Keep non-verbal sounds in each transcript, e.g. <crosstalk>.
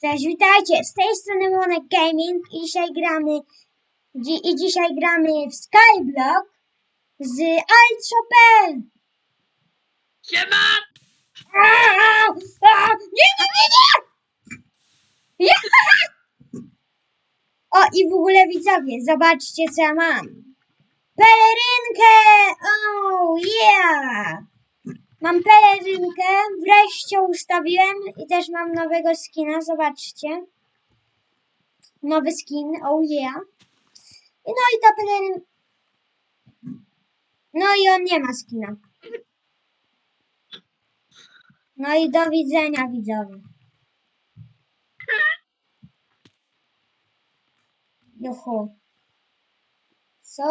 Cześć, witajcie! Z tej strony Monek Gaming i dzisiaj gramy dzi, i dzisiaj gramy w Skyblock z Alt Chopin! Siema! Aaa! Aaa! Nie, nie, nie, nie! Ja! O, i w ogóle widzowie, zobaczcie co ja mam. Pelerynkę! Oh, yeah! Mam pelerynkę, wreszcie ustawiłem i też mam nowego skina, zobaczcie. Nowy skin, oh yeah. No i ta peleryn... No i on nie ma skina. No i do widzenia widzowie. Juhu. Co,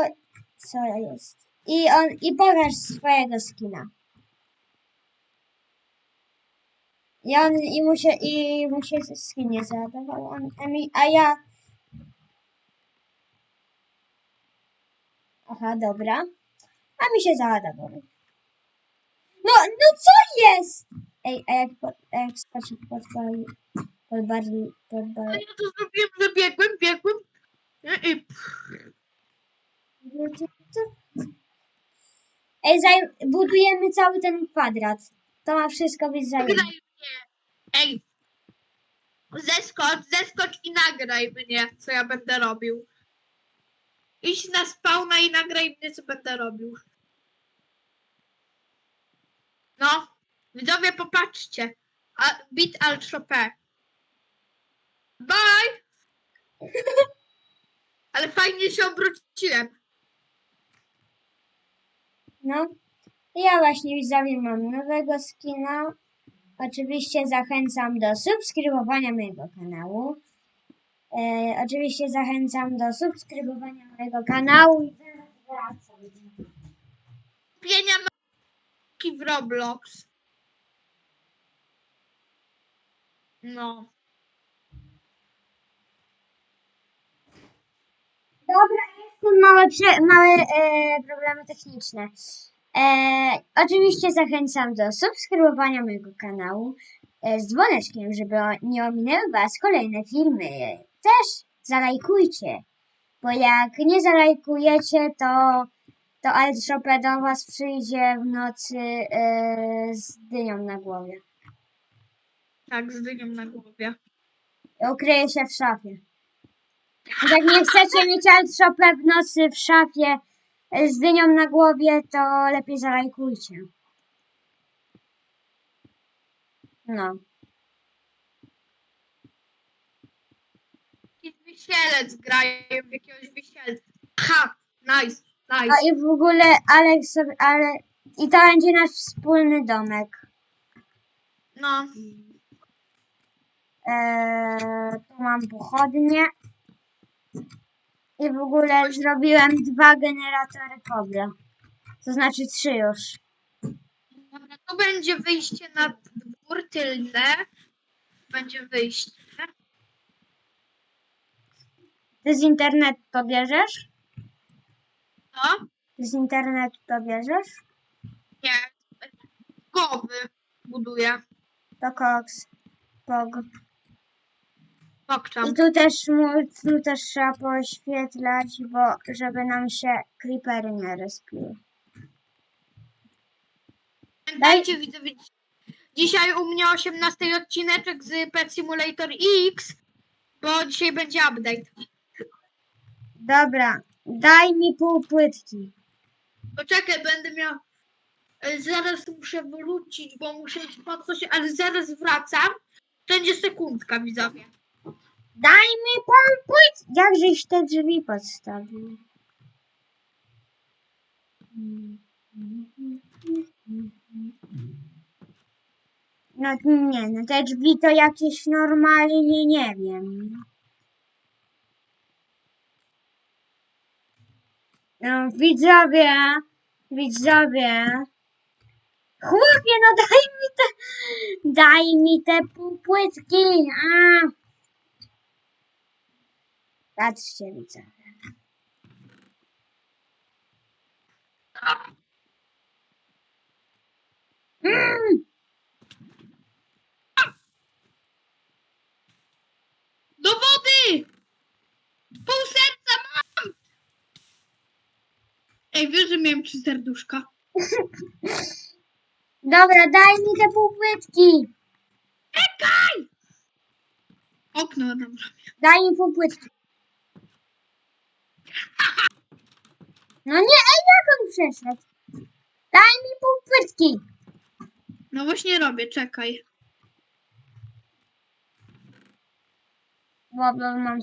co jest? I on, i pokaż swojego skina. On, i mu się, i mu się skin nie załadował, on, a, mi, a ja... Aha, dobra. A mi się załadował. No, no co jest? Ej, a jak, po, a jak skoczy pod, pod, pod bardziej, pod No bardziej... ja to zrobiłem, że biegłem, biegłem. I, i Ej, zaj- budujemy cały ten kwadrat. To ma wszystko być zajęte. Ej. Zeskocz, zeskocz i nagraj mnie, co ja będę robił. Idź na spawna i nagraj mnie, co będę robił. No, widzowie, popatrzcie. A, beat al Chopin. Bye! <laughs> Ale fajnie się obróciłem. No. Ja właśnie widzowie mam nowego skina. Oczywiście zachęcam do subskrybowania mojego kanału. E, oczywiście zachęcam do subskrybowania mojego kanału i zaraz wracam. W Roblox. No. Dobra, jestem małe, prze, małe e, problemy techniczne. E, oczywiście zachęcam do subskrybowania mojego kanału e, z dzwoneczkiem, żeby o- nie ominęły Was kolejne filmy. Też zalajkujcie, bo jak nie zalajkujecie, to, to Altshopę do Was przyjdzie w nocy e, z dynią na głowie. Tak, z dynią na głowie. I ukryje się w szafie. Jak nie chcecie mieć Altshopę w nocy w szafie z dynią na głowie, to lepiej zalajkujcie. No. Jakiś wisielec grają w jakiegoś wisielca. Ha! Nice, A nice. i w ogóle Aleks sobie, ale i to będzie nasz wspólny domek. No. Eee, tu mam pochodnie. I w ogóle zrobiłem dwa generatory kobla. To znaczy trzy już. Dobra, to będzie wyjście na dwór tylne. Będzie wyjście. Ty z internetu to bierzesz? No. Z internetu to bierzesz? Nie. Głowy buduję. To koks. Pog. Pokczam. I tu też, mu- tu też trzeba poświetlać, bo żeby nam się creepery nie respiły. Pamiętajcie widzowie, dzisiaj u mnie 18 odcineczek z Pet Simulator X, bo dzisiaj będzie update. Dobra, daj mi pół płytki. Poczekaj, będę miał. e, Zaraz muszę wrócić, bo muszę iść po coś, ale zaraz wracam. To będzie sekundka, widzowie. Daj mi płytki. Jakżeś te drzwi podstawił? No nie, no te drzwi to jakieś normalnie nie wiem. No widzowie, widzowie. Chłopie, no daj mi te, daj mi te półpłytki. A. Patrzcie, widzę. Mm. Do wody! Pół serca mam! Ej, wiesz, że miałem trzy serduszka. <laughs> Dobra, daj mi te półpłytki. Czekaj! Okno, dobra. Daj mi półpłytki. No nie, ej, jak on przeszedł? Daj mi półpłytki. No właśnie robię, czekaj. Bo, bo mam...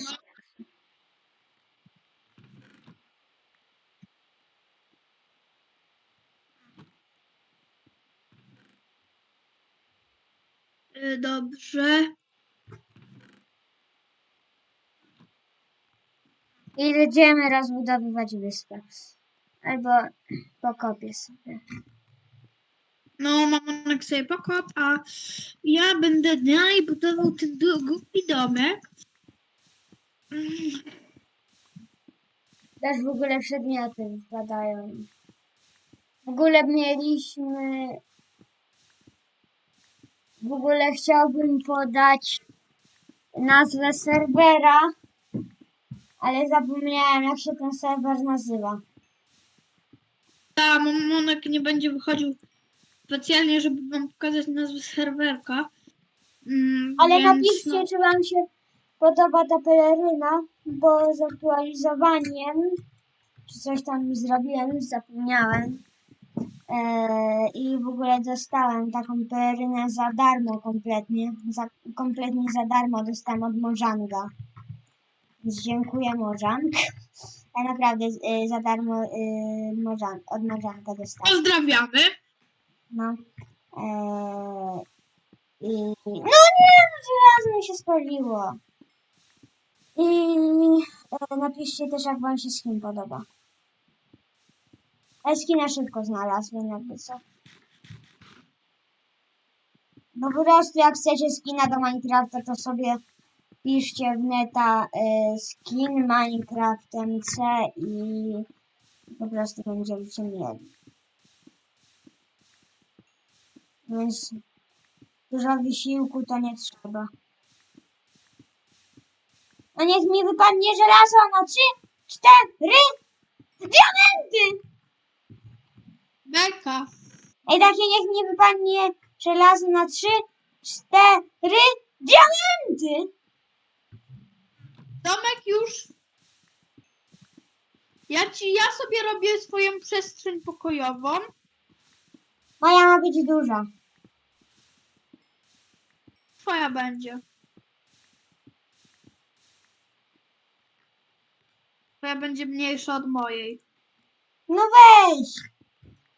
Y, Dobrze. I będziemy rozbudowywać wyspę. Albo pokopię sobie. No, mamonek sobie pokop, a ja będę dalej budował ten głupi domek. Też w ogóle przedmioty wypadają. W ogóle mieliśmy... W ogóle chciałbym podać nazwę serwera, ale zapomniałem jak się ten serwer nazywa. Ta mamonek nie będzie wychodził specjalnie, żeby wam pokazać nazwę serwerka. Mm, Ale więc napiszcie, no, czy wam się podoba ta peleryna, bo z aktualizowaniem, czy coś tam mi zrobiłem, już zapomniałem. Eee, I w ogóle dostałem taką pelerynę za darmo kompletnie. Za, kompletnie za darmo dostałem od Morzanga. Dziękuję Morzang. Ja naprawdę e, za darmo e, Morzang, od Morzanga dostałem. Pozdrawiamy. No. Eee, I... No nie, no żelazo mi się spaliło. I e, napiszcie też, jak wam się skin podoba. Ja skina szybko znalazłem, jakby co. No po prostu jak chcecie skina do Minecrafta, to sobie piszcie w neta e, skin Minecraft MC i po prostu będziecie mieli. Więc dużo wysiłku to nie trzeba. No niech mi wypadnie żelazo na trzy, cztery, diamenty! Beka. Ej, takie niech mi wypadnie żelazo na trzy, cztery, diamenty! Domek już. Ja ci, ja sobie robię swoją przestrzeń pokojową. Moja ma być duża. Twoja będzie. Twoja będzie mniejsza od mojej. No weź!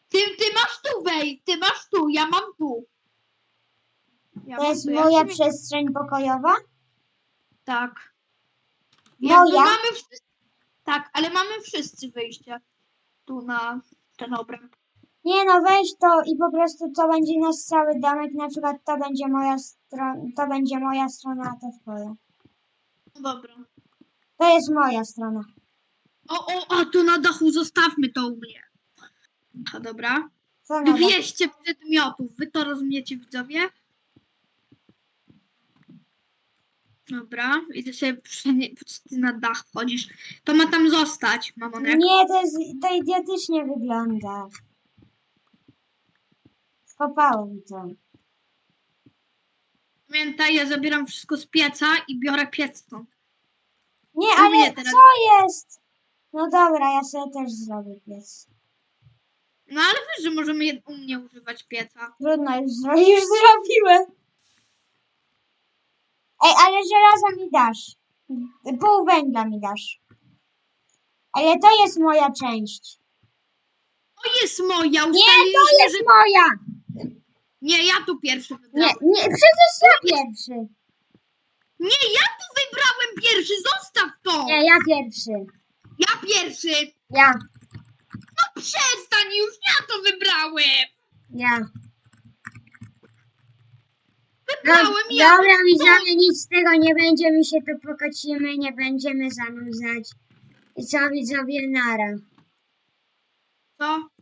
Ty, ty masz tu wej, ty masz tu, ja mam tu. Ja To mam jest tu, ja moja przestrzeń pokojowa? Tak. Moja? Jakby mamy wszyscy... Tak, ale mamy wszyscy wyjście tu na ten obręb. Nie no, weź to i po prostu to będzie nasz cały domek, na przykład to będzie moja strona, to będzie moja strona, a to twoja. No dobra. To jest moja strona. O, o, a tu na dachu zostawmy to u mnie. A dobra. Co na 200 przedmiotów. Wy to rozumiecie, widzowie? Dobra, idę sobie przy, ty na dach wchodzisz. To ma tam zostać, mamonek. Nie, to jest, to idiotycznie wygląda. Skopałem to. Pamiętaj, ja zabieram wszystko z pieca i biorę piec stąd. Nie, ale teraz- co jest? No dobra, ja sobie też zrobię pies. No ale wiesz, że możemy u mnie używać pieca. Trudno, już, zro- <laughs> już zrobiłem. Ej, ale żelaza mi dasz. Pół węgla mi dasz. Ale to jest moja część. To jest moja, Nie, ustaliliśmy, to jest że... moja. Nie, ja tu pierwszy Nie, wybrałem. nie, przecież ja pierwszy. Nie, ja tu wybrałem pierwszy, zostaw to! Nie, ja pierwszy. Ja pierwszy! Ja, No przestań już, ja to wybrałem! ja. Ja! Dobra, widzowie, nic z tego nie będzie, my się tu pokocimy, nie będziemy zanudzać. I co widzowie, nara. Co?